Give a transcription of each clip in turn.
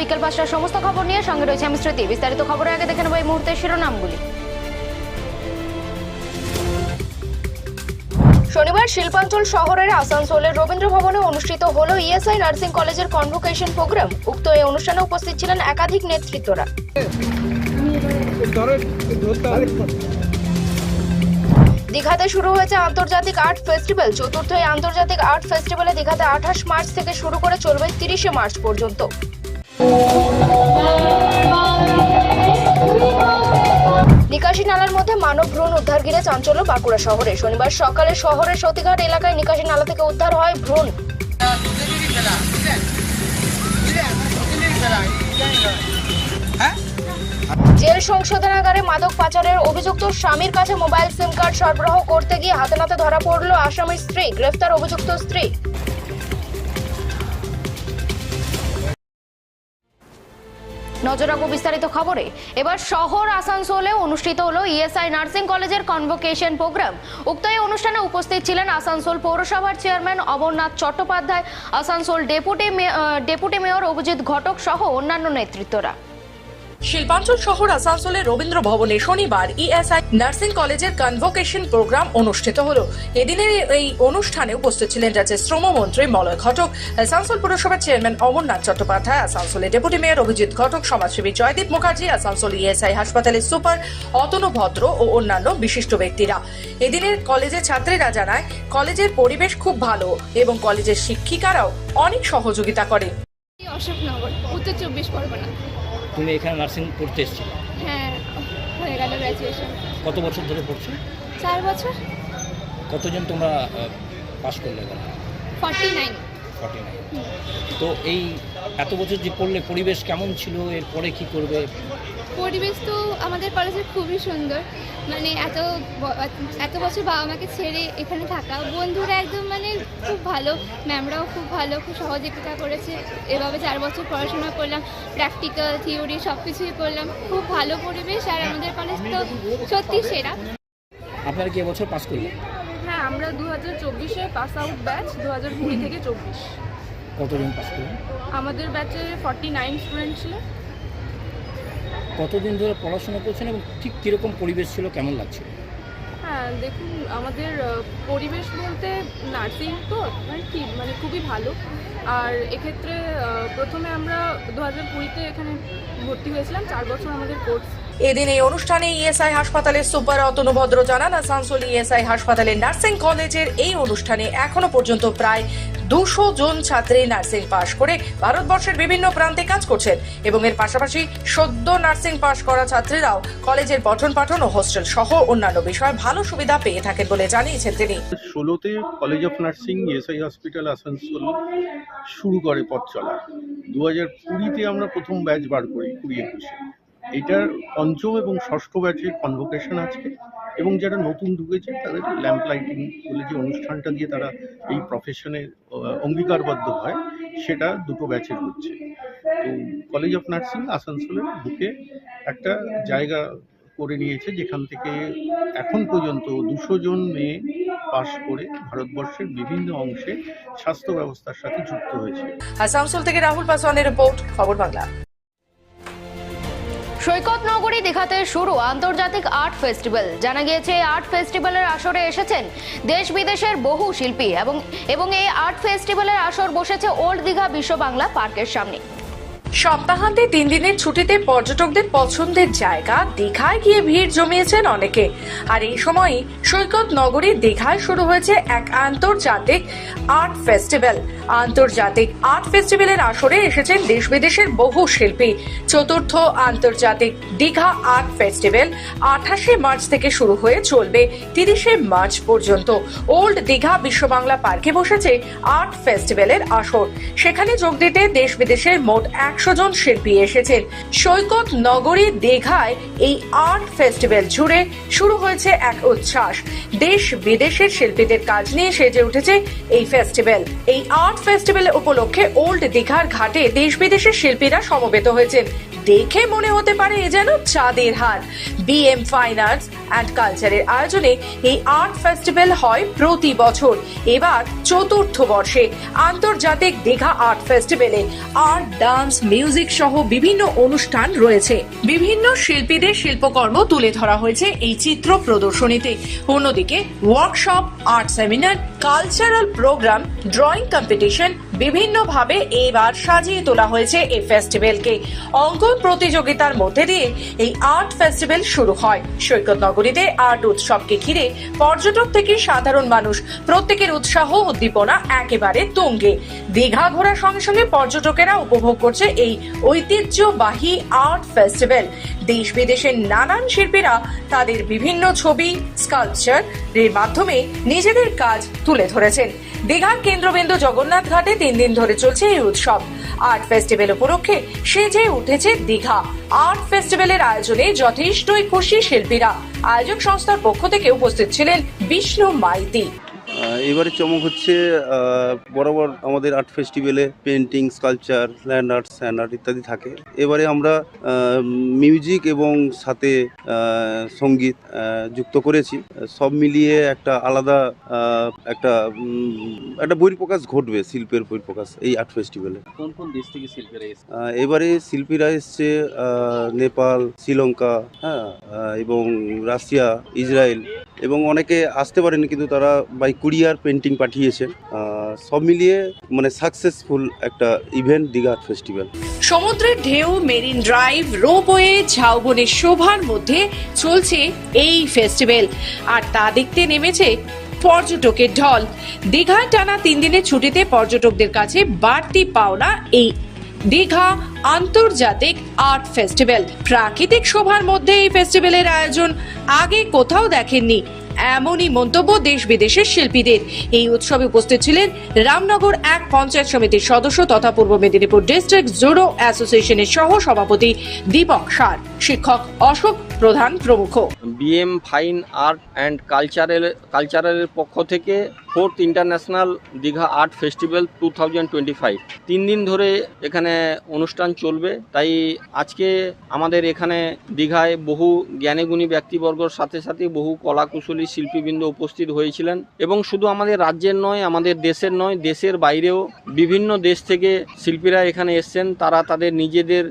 বিকেল পাঁচটার সমস্ত খবর নিয়ে সঙ্গে রয়েছে আমি স্মৃতি বিস্তারিত খবরের আগে দেখে নেব এই মুহূর্তের শিরোনামগুলি। শনিবার শিল্পাঞ্চল শহরের আসানসোলের রবীন্দ্র ভবনে অনুষ্ঠিত হল ইএসআই নার্সিং কলেজের কনভোকেশন প্রোগ্রাম। উক্ত এই অনুষ্ঠানে উপস্থিত ছিলেন একাধিক নেতৃত্বরা। দীঘাতে শুরু হয়েছে আন্তর্জাতিক আর্ট ফেস্টিভ্যাল। চতুর্থ এই আন্তর্জাতিক আর্ট ফেস্টিভ্যালে দীঘাতে আঠাশ মার্চ থেকে শুরু করে চলবে তিরিশে মার্চ পর্যন্ত। নিকাশি নালার মধ্যে মানব ভ্রূণ উদ্ধার ঘিরে চাঞ্চল্য বাঁকুড়া শহরে। শনিবার সকালে শহরের সতীঘাট এলাকায় নিকাশি নালা থেকে উদ্ধার হয় ভ্রূণ। জেল সংশোধনাগারে মাদক পাচারের অভিযুক্ত স্বামীর কাছে মোবাইল সিম কার্ড সরবরাহ করতে গিয়ে হাতে নাতে ধরা পড়ল আসামির স্ত্রী। গ্রেফতার অভিযুক্ত স্ত্রী। নজর রাখব বিস্তারিত খবরে। এবার শহর আসানসোলে অনুষ্ঠিত হলো ইএসআই নার্সিং কলেজের কনভোকেশন প্রোগ্রাম উক্ত এই অনুষ্ঠানে উপস্থিত ছিলেন আসানসোল পৌরসভার chairman Amarnath Chattopadhyay, Asansol deputy deputy mayor Abhijit Ghatak সহ অন্যান্য নেতৃত্বরা। শিল্পাঞ্চল শহর আসানসোলের রবীন্দ্র ভবনে শনিবার ইএসআই নার্সিং কলেজের কনভোকেশন প্রোগ্রাম অনুষ্ঠিত হলো। এদিনের এই অনুষ্ঠানে উপস্থিত ছিলেন রাজ্যের শ্রমমন্ত্রী মলয় ঘটক, আসানসোল পুরসভার চেয়ারম্যান অমরনাথ চট্টোপাধ্যায় আসানসোলের ডেপুটি মেয়র অভিজিৎ ঘটক, সমাজসেবী জয়দীপ মুখার্জি, আসানসোল ইএসআই হাসপাতালের সুপার অতনু ভদ্র ও অন্যান্য বিশিষ্ট ব্যক্তিরা। এদিনের কলেজের ছাত্রীরা জানায়, কলেজের পরিবেশ খুব ভালো এবং কলেজের শিক্ষিকারাও অনেক সহযোগিতা করে অশোকনগর, উত্তর চব্বিশ পরগনা। তুমি এখানে নার্সিং পড়তে এসেছিলে হ্যাঁ হয়ে গেল গ্র্যাজুয়েশন কত বছর ধরে পড়ছো? চার বছর। কতজন তোমরা পাস করলে ফর্টি নাইন ফর্টি নাইন তো এই এত বছর যে পড়লে পরিবেশ কেমন ছিল? এরপরে কি করবে? পরিবেশ তো আমাদের কলেজে খুবই সুন্দর। মানে এত এত বছর বাবা মাকে ছেড়ে এখানে থাকা বন্ধুরা একদম মানে খুব ভালো ম্যামরাও খুব ভালো খুব সহযোগিতা করেছে। এভাবে চার বছর পড়াশোনা করলাম প্র্যাকটিক্যাল থিওরি সব কিছুই করলাম। খুব ভালো পরিবেশ আর আমাদের কলেজ তো সত্যি সেরা। আপনারা কি এবছর পাস করলে হ্যাঁ আমরা দু হাজার চব্বিশে পাস আউট ব্যাচ দু হাজার কুড়ি থেকে চব্বিশ। কতজন পাস করলেন আমাদের ব্যাচে ফর্টি নাইন স্টুডেন্ট ছিল। কতদিন ধরে পড়াশোনা করছেন এবং ঠিক কীরকম পরিবেশ ছিল কেমন লাগছিল হ্যাঁ দেখুন আমাদের পরিবেশ বলতে নার্সিং তো মানে কি মানে খুবই ভালো। আর এক্ষেত্রে প্রথমে আমরা দু হাজার কুড়িতে এখানে ভর্তি হয়েছিলাম। চার বছর আমাদের কোর্স এদিন এই অনুষ্ঠানে ইএসআই হাসপাতালের সুপার অতনু ভদ্র জানান, আসানসোল ইএসআই হাসপাতালের নার্সিং কলেজের এই অনুষ্ঠানে এখনও পর্যন্ত প্রায় দুশো জন ছাত্রী নার্সিং পাশ করে ভারতবর্ষের বিভিন্ন প্রান্তে কাজ করছেন এবং এর পাশাপাশি সদ্য নার্সিং পাশ করা ছাত্রীরাও কলেজের পঠন পাঠন ও হোস্টেল সহ অন্যান্য বিষয়ে ভালো সুবিধা পেয়ে থাকেন বলে জানিয়েছেন তিনি। ষোলোতে college of nursing SI hospital, Asansol শুরু করে পথ চলা। দু হাজার কুড়িতে আমরা প্রথম ব্যাচ বার করি কুড়ি একুশে। এটার পঞ্চম এবং ষষ্ঠ ব্যাচের কনভোকেশন আছে এবং যারা নতুন ঢুকেছে, তাদের ল্যাম্প লাইটিং বলে যে অনুষ্ঠানটা দিয়ে তারা এই প্রফেশনে অঙ্গীকারবদ্ধ হয়, সেটা দুটো ব্যাচের হচ্ছে। তো কলেজ অফ নার্সিং আসানসোলের বুকে একটা জায়গা করে নিয়েছে, যেখান থেকে এখন পর্যন্ত দুশো জন মেয়ে পাশ করে ভারতবর্ষের বিভিন্ন অংশে স্বাস্থ্য ব্যবস্থার সাথে যুক্ত হয়েছে। আসানসোল থেকে রাহুল পাসওয়ানের রিপোর্ট, খবর বাংলা। সৈকত নগরী দীঘাতে শুরু আন্তর্জাতিক আর্ট ফেস্টিভ্যাল। জানা গিয়েছে আর্ট ফেস্টিভ্যালের আসরে এসেছেন দেশ বিদেশের বহু শিল্পী এবং এবং এই আর্ট ফেস্টিভ্যালের আসর বসেছে ওল্ড দীঘা বিশ্ব বাংলা পার্কের সামনে। সপ্তাহান্তে তিন দিনের ছুটিতে পর্যটকদের পছন্দের জায়গা দীঘায় গিয়ে ভিড় জমিয়েছেন অনেকে। আর এই সময়ই সৈকত নগরী দীঘায় শুরু হয়েছে এক আন্তর্জাতিক আর্ট ফেস্টিভ্যাল। আন্তর্জাতিক আর্ট ফেস্টিভ্যালের আসরে এসেছেন দেশ বিদেশের বহু শিল্পী। চতুর্থ আন্তর্জাতিক দীঘা আর্ট ফেস্টিভ্যাল আঠাশে মার্চ থেকে শুরু হয়ে চলবে তিরিশে মার্চ পর্যন্ত। ওল্ড দীঘা বিশ্ব বাংলা পার্কে বসেছে আর্ট ফেস্টিভ্যালের আসর। সেখানে যোগ দিতে দেশ বিদেশের মোট একশো জন শিল্পী এসেছেন সৈকত নগরী দীঘায় এই আর্ট ফেস্টিভ্যাল জুড়ে শুরু হয়েছে এক উচ্ছ্বাস। দেশ বিদেশের শিল্পীদের কাজ নিয়ে সেজে উঠেছে এই ফেস্টিভ্যাল। এই আর্ট ফেস্টিভ্যাল উপলক্ষে ওল্ড দীঘার ঘাটে দেশ বিদেশের শিল্পীরা সমবেত হয়েছেন। দেখে মনে হতে পারে এ যেন চাঁদের হাট। বিএম ফাইন আর্টস অ্যান্ড কালচারের আয়োজনে এই আর্ট ফেস্টিভ্যাল হয় প্রতি বছর। এবার চতুর্থ বর্ষে আন্তর্জাতিক দীঘা আর্ট ফেস্টিভ্যালে আর্ট ডান্স মিউজিক সহ বিভিন্ন অনুষ্ঠান রয়েছে। বিভিন্ন শিল্পীদের শিল্পকর্ম তুলে ধরা হয়েছে এই চিত্র প্রদর্শনীতে। অন্যদিকে workshop art seminar cultural programme drawing competition বিভিন্নভাবে এবার সাজিয়ে তোলা হয়েছে এই ফেস্টিভ্যালকে অঙ্কন প্রতিযোগিতার মধ্যে দিয়ে এই আর্ট ফেস্টিভ্যাল শুরু হয়। সৈকত নগরীতে আর্ট উৎসবকে ঘিরে পর্যটক থেকে সাধারণ মানুষ প্রত্যেকের উৎসাহ উদ্দীপনা একেবারে তুঙ্গে। দীঘা ঘোরার সঙ্গে সঙ্গে পর্যটকেরা উপভোগ করছে এই ঐতিহ্যবাহী আর্ট ফেস্টিভ্যাল। দেশ বিদেশের নানান শিল্পীরা তাদের বিভিন্ন ছবি স্কাল্পচার এর মাধ্যমে নিজেদের কাজ তুলে ধরেছেন। দীঘার কেন্দ্রবিন্দু জগন্নাথ ঘাটে তিন দিন ধরে চলছে এই উৎসব। আর্ট ফেস্টিভ্যাল উপলক্ষে সেজে উঠেছে দীঘা। আর্ট ফেস্টিভ্যালের আয়োজনে যথেষ্টই খুশি শিল্পীরা। আয়োজক সংস্থার পক্ষ থেকে উপস্থিত ছিলেন বিষ্ণু মাইতি। এবারে চমক হচ্ছে বরাবর আমাদের আর্ট ফেস্টিভ্যালে painting sculpture land art sand art ইত্যাদি থাকে। এবারে আমরা মিউজিক এবং সাথে সংগীত যুক্ত করেছি। সব মিলিয়ে একটা আলাদা একটা একটা বহির্প্রকাশ ঘটবে শিল্পের বহির্প্রকাশ এই আর্ট ফেস্টিভ্যালে। কোন কোন দেশ থেকে শিল্পীরা এবারে শিল্পীরা এসছে নেপাল শ্রীলঙ্কা হ্যাঁ এবং রাশিয়া ইসরায়েল। এবং অনেকে আসতে পারেনি কিন্তু তারা বাই কুরিয়ার পেন্টিং পাঠিয়েছেন আহ, সব মিলিয়ে মানে সাকসেসফুল একটা ইভেন্ট দীঘা ফেস্টিভ্যাল সমুদ্রের ঢেউ মেরিন ড্রাইভ রোপওয়ে ঝাউবনের শোভার মধ্যে চলছে এই ফেস্টিভ্যাল আর তা দেখতে নেমেছে পর্যটকের ঢল। দীঘায় টানা তিন দিনের ছুটিতে পর্যটকদের কাছে বাড়তি পাওনা এই দীঘা আন্তর্জাতিক আর্ট ফেস্টিভ্যাল। প্রাকৃতিক শোভার মধ্যে এই ফেস্টিভ্যালের আয়োজন আগে কোথাও দেখেননি। এমনই মন্তব্য দেশ বিদেশের শিল্পীদের। এই উৎসবে উপস্থিত ছিলেন রামনগর এক পঞ্চায়েত সমিতির সদস্য তথা পূর্ব মেদিনীপুর ডিস্ট্রিক্ট জুডো অ্যাসোসিয়েশনের সহ সভাপতি দীপক সার। শিক্ষক অশোক প্রধান প্রমুখ। BM fine art and cultural কালচারালের পক্ষ থেকে fourth international Digha art festival two thousand twenty five. তিন দিন ধরে এখানে অনুষ্ঠান চলবে, তাই আজকে আমাদের এখানে দীঘায় বহু জ্ঞানীগুণী ব্যক্তিবর্গর সাথে সাথে বহু কলাকুশলী শিল্পীবৃন্দ উপস্থিত হয়েছিলেন এবং শুধু আমাদের রাজ্যের নয়, আমাদের দেশের নয়, দেশের বাইরেও বিভিন্ন দেশ থেকে শিল্পীরা এখানে এসছেন। তারা তাদের নিজেদের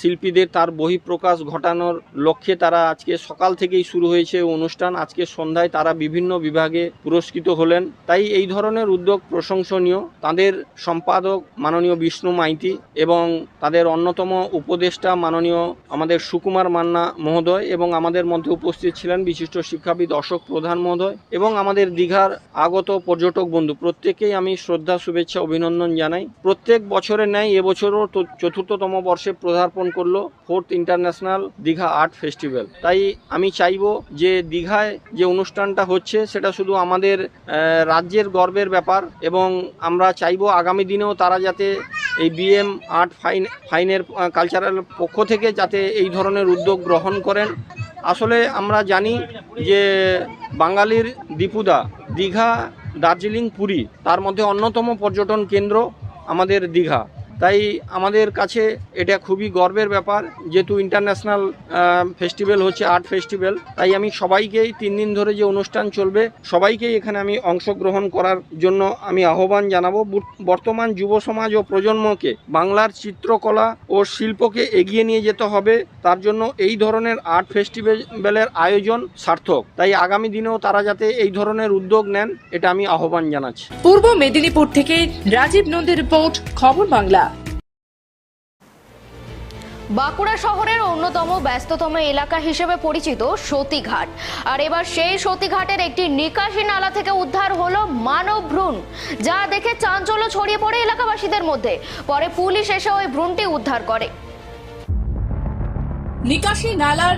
শিল্পীদের তার বহিঃপ্রকাশ ঘটানোর লক্ষ্যে তারা আজকে সকাল থেকেই শুরু হয়েছে অনুষ্ঠান। আজকে সন্ধ্যায় তারা বিভিন্ন বিভাগে পুরস্কৃত হলেন। তাই এই ধরনের উদ্যোগ প্রশংসনীয়। তাদের সম্পাদক মাননীয় বিষ্ণু মাইতি এবং তাদের অন্যতম উপদেষ্টা মাননীয় আমাদের সুকুমার মান্না মহোদয় এবং আমাদের মধ্যে উপস্থিত ছিলেন বিশিষ্ট শিক্ষাবিদ অশোক প্রধান মহোদয় এবং আমাদের দীঘার আগত পর্যটক বন্ধু। প্রত্যেকেই আমি শ্রদ্ধা, শুভেচ্ছা, অভিনন্দন জানাই। প্রত্যেক বছরের ন্যায় এবছরও চতুর্থতম বর্ষে পদার্পণ করল fourth international Digha art festival. তাই আমি চাইব যে দীঘায় যে অনুষ্ঠানটা হচ্ছে সেটা শুধু আমাদের আহ, রাজ্যের গর্বের ব্যাপার এবং আমরা চাইব আগামী দিনেও তারা যাতে এই বিএম আর্ট ফাইন ফাইনের কালচারাল পক্ষ থেকে যাতে এই ধরনের উদ্যোগ গ্রহণ করেন। আসলে আমরা জানি যে বাঙালির দীপুদা দীঘা দার্জিলিং পুরী তার মধ্যে অন্যতম পর্যটন কেন্দ্র আমাদের দীঘা। তাই আমাদের কাছে এটা খুবই গর্বের ব্যাপার, যেহেতু ইন্টারন্যাশনাল ফেস্টিভ্যাল হচ্ছে আর্ট ফেস্টিভ্যাল তাই আমি সবাইকেই তিন দিন ধরে যে অনুষ্ঠান চলবে, সবাইকেই এখানে আমি অংশগ্রহণ করার জন্য আমি আহ্বান জানাব। বর্তমান যুব সমাজ ও প্রজন্মকে বাংলার চিত্রকলা ও শিল্পকে এগিয়ে নিয়ে যেতে হবে, তার জন্য এই ধরনের আর্ট ফেস্টিভ্যালের আয়োজন সার্থক। তাই আগামী দিনেও তারা যাতে এই ধরনের উদ্যোগ নেন, এটা আমি আহ্বান জানাচ্ছি। পূর্ব মেদিনীপুর থেকে রাজীব নন্দীর রিপোর্ট, খবর বাংলা। বাঁকুড়া শহরের অন্যতম ব্যস্ততম এলাকা হিসেবে পরিচিত সতীঘাট। আর এবার সেই সতীঘাটের একটি নিকাশি নালা থেকে উদ্ধার হলো মানব ভ্রূণ, যা দেখে চাঞ্চল্য ছড়িয়ে পড়ে এলাকাবাসীদের মধ্যে। পরে পুলিশ এসে ওই ভ্রূণটি উদ্ধার করে। নিকাশি নালার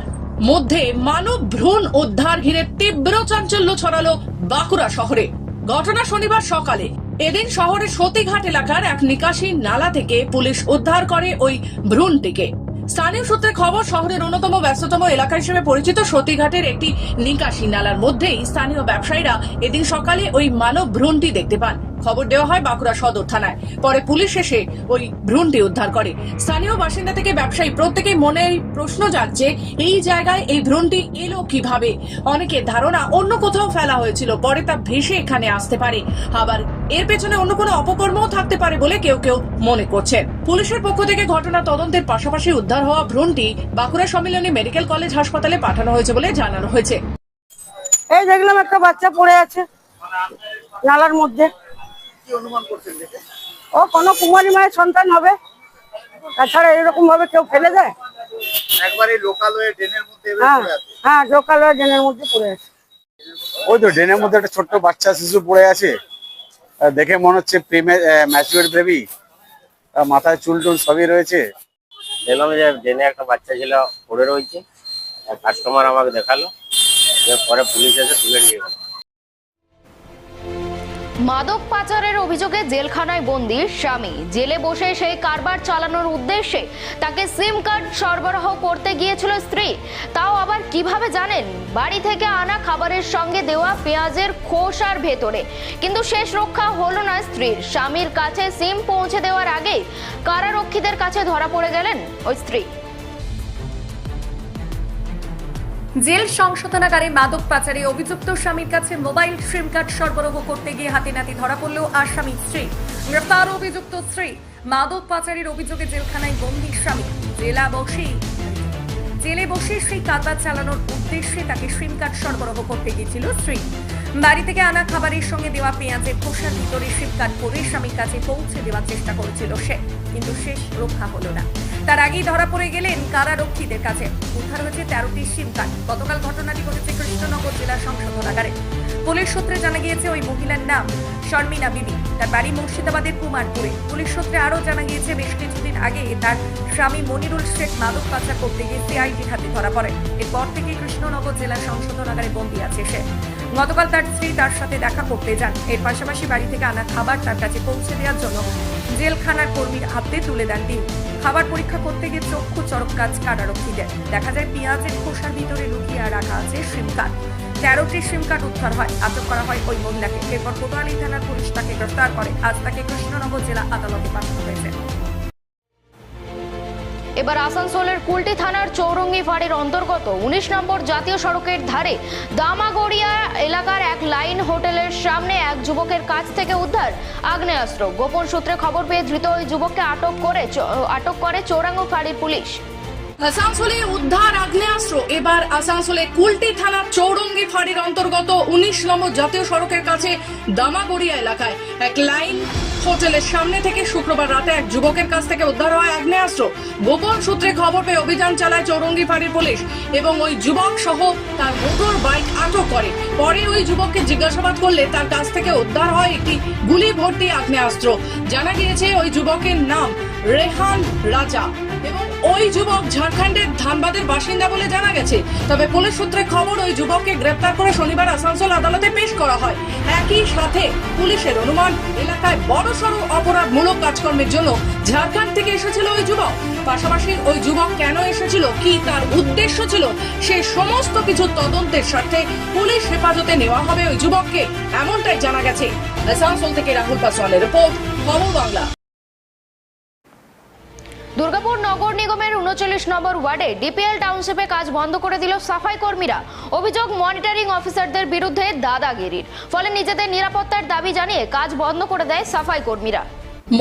মধ্যে মানব ভ্রূণ উদ্ধার ঘিরে তীব্র চাঞ্চল্য ছড়ালো বাঁকুড়া শহরে। ঘটনা শনিবার সকালে। এদিন শহরের সতীঘাট এলাকার এক নিকাশি নালা থেকে পুলিশ উদ্ধার করে ওই ভ্রূণটিকে। স্থানীয় সূত্রে খবর, শহরের অন্যতম ব্যস্ততম এলাকা হিসেবে পরিচিত সতীঘাটের একটি নিকাশি নালার মধ্যেই স্থানীয় ব্যবসায়ীরা এদিন সকালে ওই মানব ভ্রণটি দেখতে পান। খবর দেওয়া হয় বাঁকুড়া সদর থানায়। পরে পুলিশ এসে ওই ভ্রূণটি উদ্ধার করে। স্থানীয় বাসিন্দা থেকে ব্যবসায়ী প্রত্যেকেই মনে প্রশ্ন জাগছে, এই জায়গায় এই ভ্রূণটি এলো কীভাবে? অনেকের ধারণা অন্য কোথাও ফেলা হয়েছিল, পরে তা ভেসে এখানে আসতে পারে। আবার এর পেছনে অন্য কোনো অপকর্মও থাকতে পারে বলে কেউ কেউ মনে করছেন। পুলিশের পক্ষ থেকে ঘটনা তদন্তের পাশাপাশি উদ্ধার হওয়া ভ্রূণটি বাঁকুড়া সম্মিলনী মেডিকেল কলেজ হাসপাতালে পাঠানো হয়েছে বলে জানানো হয়েছে। এই দেখলাম একটা বাচ্চা পড়ে আছে নালার মধ্যে। ও কোনো কুমারী মায়ের সন্তান হবে। তাছাড়া এরকম ভাবে কেউ ফেলে দেয়? একবারে লোকাল হয়ে ড্রেনের মধ্যে হ্যাঁ হ্যাঁ ড্রেনের মধ্যে পড়ে আছে। ওই তো ড্রেনের মধ্যে একটা ছোট্ট বাচ্চা শিশু পড়ে আছে। দেখে মনে হচ্ছে প্রেমে ম্যাচুয়ার বেবি মাথায় চুল টুল সবই রয়েছে। দেখলাম যে ড্রেনে একটা বাচ্চা ছিল পড়ে রয়েছে। কাস্টমার আমাকে দেখাল। পরে পুলিশ এসে তুলে নিয়ে গেল। মাদক পাচারের অভিযোগে জেলখানায় বন্দি স্বামী। জেলে বসে সেই কারবার চালানোর উদ্দেশ্যে তাকে সিম কার্ড সরবরাহ করতে গিয়েছিল স্ত্রী। তাও আবার কীভাবে জানেন? বাড়ি থেকে আনা খাবারের সঙ্গে দেওয়া পেঁয়াজের খোসার ভেতরে। কিন্তু শেষ রক্ষা হলো না স্ত্রীর। স্বামীর কাছে সিম পৌঁছে দেওয়ার আগে কারারক্ষীদের কাছে ধরা পড়ে গেলেন ওই স্ত্রী। জেল সংশোধনাগারে মাদক পাচারে অভিযুক্ত স্বামীর কাছে মোবাইল, সিম কার্ড সরবরাহ করতে গিয়ে হাতে নাতে ধরা পড়ল আসামি স্ত্রী। গ্রেফতার অভিযুক্ত স্ত্রী। মাদক পাচারের অভিযোগে জেলখানায় বন্দি স্বামী। জেলা বসেই জেলে বসে সেই কারবার চালানোর উদ্দেশ্যে তাকে সিম কার্ড সরবরাহ করতে গিয়েছিল স্ত্রী। বাড়ি থেকে আনা খাবারের সঙ্গে দেওয়া পেঁয়াজের খোসার ভিতরে সিম কার্ড করে স্বামীর কাছে পৌঁছে দেওয়ার চেষ্টা করেছিল সে। কিন্তু শেষ রক্ষা হলো না। তার আগেই ধরা পড়ে গেলেন কারারক্ষীদের কাছে। উদ্ধার হয়েছে তেরোটি সিম কার্ড। গতকাল ঘটনাটি ঘটেছে কৃষ্ণনগর জেলা সংশোধনাগারে পুলিশ সূত্রে জানা গিয়েছে, ওই মহিলার নাম শর্মিনা বিবি। তার বাড়ি মুর্শিদাবাদের কুমারপুরে। পুলিশ সূত্রে আরও জানা গিয়েছে, বেশ কিছুদিন আগে তার স্বামী মনিরুল শেখ মাদক পাচার করতে গিয়ে সিআইডির হাতে ধরা পড়ে। এরপর থেকে কৃষ্ণনগর জেলা সংশোধনাগারে বন্দী আছে সে। গতকাল তার স্ত্রী তার সাথে দেখা করতে যান। এর পাশাপাশি বাড়ি থেকে আনা খাবার তার কাছে পৌঁছে দেওয়ার জন্য জেলখানার কর্মীর হাতে তুলে দেন তিনি। খাবার পরীক্ষা করতে গিয়ে চক্ষু চরক কাজ কারারক্ষীদের দেখা যায় পেঁয়াজের খোসার ভিতরে লুকিয়ে রাখা আছে সিম কার্ড। তেরোটি সিম কার্ড উদ্ধার হয়। আটক করা হয় ওই মহিলাকে। এরপর কোতোয়ালি থানার পুলিশ তাকে গ্রেফতার করে। আজ তাকে কৃষ্ণনগর জেলা আদালতে পাঠানো হয়েছে। এবার আসানসোলের কুলটি থানার চৌরঙ্গি ফাঁড়ির অন্তর্গত উনিশ নম্বর জাতীয় সড়কের ধারে দামাগড়িয়া এলাকার এক লাইন হোটেলের সামনে এক যুবকের কাছ থেকে উদ্ধার আগ্নেয়াস্ত্র। গোপন সূত্রে খবর পেয়ে ধৃত ওই যুবককে আটক করে আটক করে চৌরাঙ্গ ফাঁড়ির পুলিশ। আসানসোলে উদ্ধার আগ্নেয়াস্ত্র। এবার আসানসোলে কুলটি থানার চৌরঙ্গি ফাঁড়ির অন্তর্গত উনিশ নম্বর জাতীয় সড়কের কাছে দামাগড়িয়া এলাকায় এক লাইন হোটেলের সামনে থেকে শুক্রবার রাতে এক যুবকের কাছ থেকে উদ্ধার হয় আগ্নেয়াস্ত্র। গোপন সূত্রে খবর পেয়ে অভিযান চালায় চৌরঙ্গি ফাঁড়ির পুলিশ এবং ওই যুবক সহ তার মোটর বাইক আটক করে। পরে ওই যুবককে জিজ্ঞাসাবাদ করলে তার কাছ থেকে উদ্ধার হয় একটি গুলি ভর্তি আগ্নেয়াস্ত্র। জানা গিয়েছে, ওই যুবকের নাম রেহান রাজা। ওই যুবক ঝাড়খণ্ডের ধানবাদের বাসিন্দা বলে জানা গেছে। তবে পুলিশ সূত্রে খবর, ওই যুবককে গ্রেপ্তার করে শনিবার আসানসোল আদালতে পেশ করা হয়। একই সাথে পুলিশের অনুমান, এলাকায় বড় বড়সড় অপরাধমূলক কাজকর্মের জন্য ঝাড়খণ্ড থেকে এসেছিল ওই যুবক। পাশাপাশি ওই যুবক কেন এসেছিল, কি তার উদ্দেশ্য ছিল, সে সমস্ত কিছু তদন্তের স্বার্থে পুলিশ হেফাজতে নেওয়া হবে ওই যুবককে, এমনটাই জানা গেছে। আসানসোল থেকে রাহুল পাসওয়ানের রিপোর্ট, খবর বাংলা। দুর্গাপুর নগর নিগমের উনচল্লিশ নম্বর ওয়ার্ডে ডিপিএল টাউনশিপে কাজ বন্ধ করে দিল সাফাই কর্মীরা। অভিযোগ, মনিটরিং অফিসারদের বিরুদ্ধে দাদাগিরির। ফলে নিজেদের নিরাপত্তার দাবি জানিয়ে কাজ বন্ধ করে দেয় সাফাই কর্মীরা।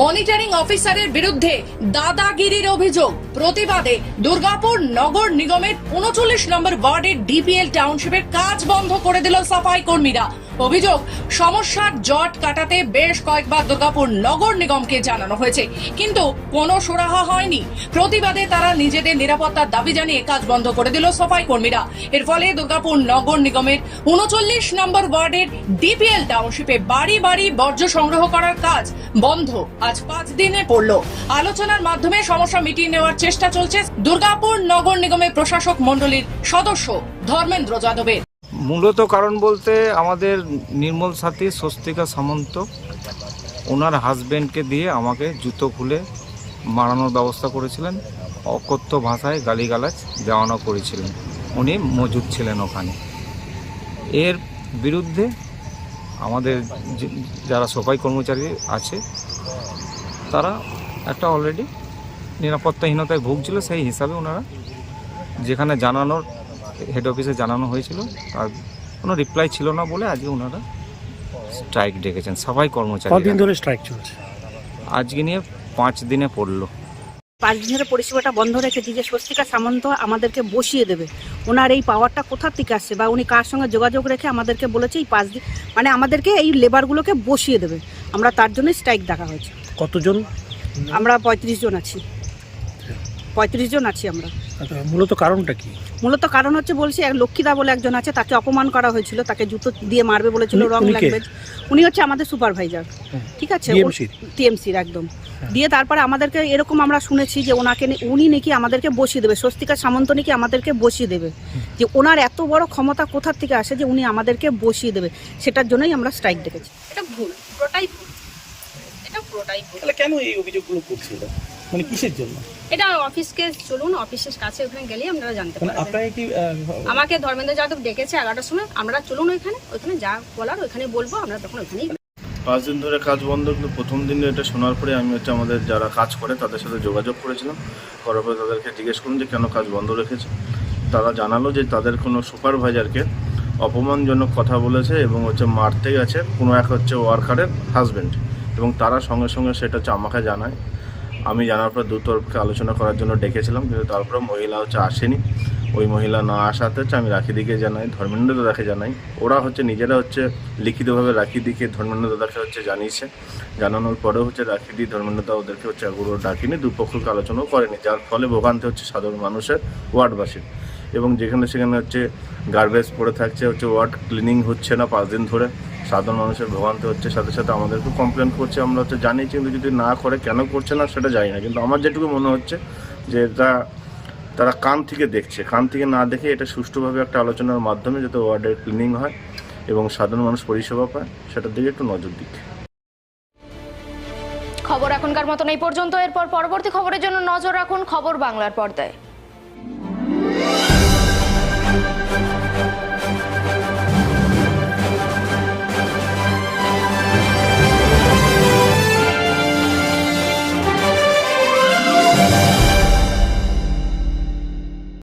মনিটরিং অফিসারের বিরুদ্ধে দাদাগিরির অভিযোগ। প্রতিবাদে দুর্গাপুর নগর নিগমের উনচল্লিশ নম্বর ওয়ার্ডের ডিপিএল টাউনশিপের কাজ বন্ধ করে দিল সাফাই কর্মীরা। অভিযোগ, সমস্যার জট কাটাতে বেশ কয়েকবার দুর্গাপুর নগর নিগমকে জানানো হয়েছে। কিন্তু কোনো সুরাহা হয়নি। প্রতিবাদে তারা নিজেদের নিরাপত্তার দাবি জানিয়ে কাজ বন্ধ করে দিল সাফাই কর্মীরা। এর ফলে দুর্গাপুর নগর নিগমের উনচল্লিশ নম্বর ওয়ার্ডের ডিপিএল টাউনশিপে বাড়ি বাড়ি বর্জ্য সংগ্রহ করার কাজ বন্ধ। আজ পাঁচ দিনে পড়ল। আলোচনার মাধ্যমে সমস্যা মিটিয়ে নেওয়ার চেষ্টা চলছে দুর্গাপুর নগর নিগমের প্রশাসক মণ্ডলীর সদস্য ধর্মেন্দ্র যাদবের। মূলত কারণ বলতে আমাদের নির্মল সাথী, স্বস্তিকা সামন্ত, ওনার হাজব্যান্ডকে দিয়ে আমাকে জুতো খুলে মারানোর ব্যবস্থা করেছিলেন, অকথ্য ভাষায় গালিগালাজ দেওয়ানো করেছিলেন। উনি মজুদ ছিলেন ওখানে। এর বিরুদ্ধে আমাদের যারা সবাই কর্মচারী আছে, তারা একটা অলরেডি নিরাপত্তাহীনতায় ভুগছিল, সেই হিসাবে ওনারা যেখানে জানানোর হেড অফিসে জানানো হয়েছিল। তার কোনো রিপ্লাই ছিল না বলে আজকে ওনারা স্ট্রাইক ডেকেছেন। সবাই কর্মচারী ধরে স্ট্রাইক চলছে? আজকে নিয়ে পাঁচ দিনে পড়ল। পাঁচ দিনের পরিষেবাটা বন্ধ রেখেছি যে স্বস্তিকা সামন্ত আমাদেরকে বসিয়ে দেবে। ওনার এই পাওয়ারটা কোথা থেকে আসছে বা উনি কার সঙ্গে যোগাযোগ রেখে আমাদেরকে বলেছে এই পাঁচ দিন মানে আমাদেরকে এই লেবারগুলোকে বসিয়ে দেবে। আমরা তার জন্য স্ট্রাইক দেখা হয়েছে। কতজন? আমরা পঁয়ত্রিশ জন আছি। পঁয়ত্রিশ জন আছি আমরা। মূলত কারণটা কি? মূলত কারণ হচ্ছে বলছি এক লক্ষ্মীদা বলে একজন আছে তাকে অপমান করা হয়েছিল তাকে জুতো দিয়ে মারবে বলেছিল রং? ল্যাঙ্গুয়েজ উনি হচ্ছে আমাদের সুপারভাইজার ঠিক আছে? টিএমসির একদম। দিয়ে তারপরে আমাদেরকে এরকম আমরা শুনেছি যে ওনাকে উনি নাকি আমাদেরকে বসিয়ে দেবে স্বস্তিকা সামন্ত নাকি আমাদেরকে বসিয়ে দেবে। যে ওনার এত বড় ক্ষমতা কোথার থেকে আসে যে উনি আমাদেরকে বসিয়ে দেবে সেটার জন্যই আমরা স্ট্রাইক ডেকেছি। এটা ভুল পুরোটাই ভুল। এটা পুরোটাই ভুল। তাহলে কেন এই অভিযোগগুলো করছিল? মানে কিসের জন্য? এটা অফিসকে চলুন অফিসের কাছে ওখানে গেলেই আপনারা জানতে মানে পারবেন। আপনাকে কি আমাকে ধর্মেন্দ্র যাদব ডেকেছে এগারোটার সময় আমরা চলুন ওইখানে ওইখানে যা বলার ওইখানে বলব আমরা তখন ওইখানেই পাঁচ দিন ধরে কাজ বন্ধ কিন্তু প্রথম দিনে এটা শোনার পরে আমি হচ্ছে আমাদের যারা কাজ করে তাদের সাথে যোগাযোগ করেছিলাম। করার পরে তাদেরকে জিজ্ঞেস করুন যে কেন কাজ বন্ধ রেখেছে? তারা জানালো যে তাদের কোনো সুপারভাইজারকে অপমানজনক কথা বলেছে এবং হচ্ছে মারতে গেছে কোনো এক হচ্ছে ওয়ার্কারের হাজব্যান্ড এবং তারা সঙ্গে সঙ্গে সেটা হচ্ছে আমাকে জানায়। আমি জানার পর দু তরফকে আলোচনা করার জন্য ডেকেছিলাম, কিন্তু তারপরে মহিলা হচ্ছে আসেনি। ওই মহিলা না আসাতে হচ্ছে আমি রাখিদিকে জানাই, ধর্মেন্দ্র দাদাকে জানাই। ওরা হচ্ছে নিজেরা হচ্ছে লিখিতভাবে রাখিদিকে, ধর্মেন্দ্র দাদাকে হচ্ছে জানিয়েছে। জানানোর পরেও হচ্ছে রাখি রাখিদি, ধর্মেন্দ্র দাদা ওদেরকে হচ্ছে এগুলো ডাকিনি, দুপক্ষকে আলোচনাও করেনি, যার ফলে ভোগান্তি হচ্ছে সাধারণ মানুষের ওয়ার্ডবাসীর। এবং যেখানে সেখানে হচ্ছে গার্বেজ পড়ে থাকছে, হচ্ছে ওয়ার্ড ক্লিনিং হচ্ছে না পাঁচ দিন ধরে। সাধারণ মানুষের ভোগান্তি হচ্ছে, সাথে সাথে আমাদেরকে কমপ্লেন করছে। আমরা হচ্ছে জানিয়েছি কিন্তু যদি না করে কেন করছে না, সেটা জানি না। কিন্তু আমার যেটুকু মনে হচ্ছে যে এটা তারা কান থেকে দেখছে। কান থেকে না দেখে এটা সুষ্ঠুভাবে একটা আলোচনার মাধ্যমে যাতে ওয়ার্ডের ক্লিনিং হয় এবং সাধারণ মানুষ পরিষেবা পায়, সেটার দিকে একটু নজর দিক। খবর এখনকার মতন এই পর্যন্ত। এরপর পরবর্তী খবরের জন্য নজর রাখুন খবর বাংলার পর্দায়।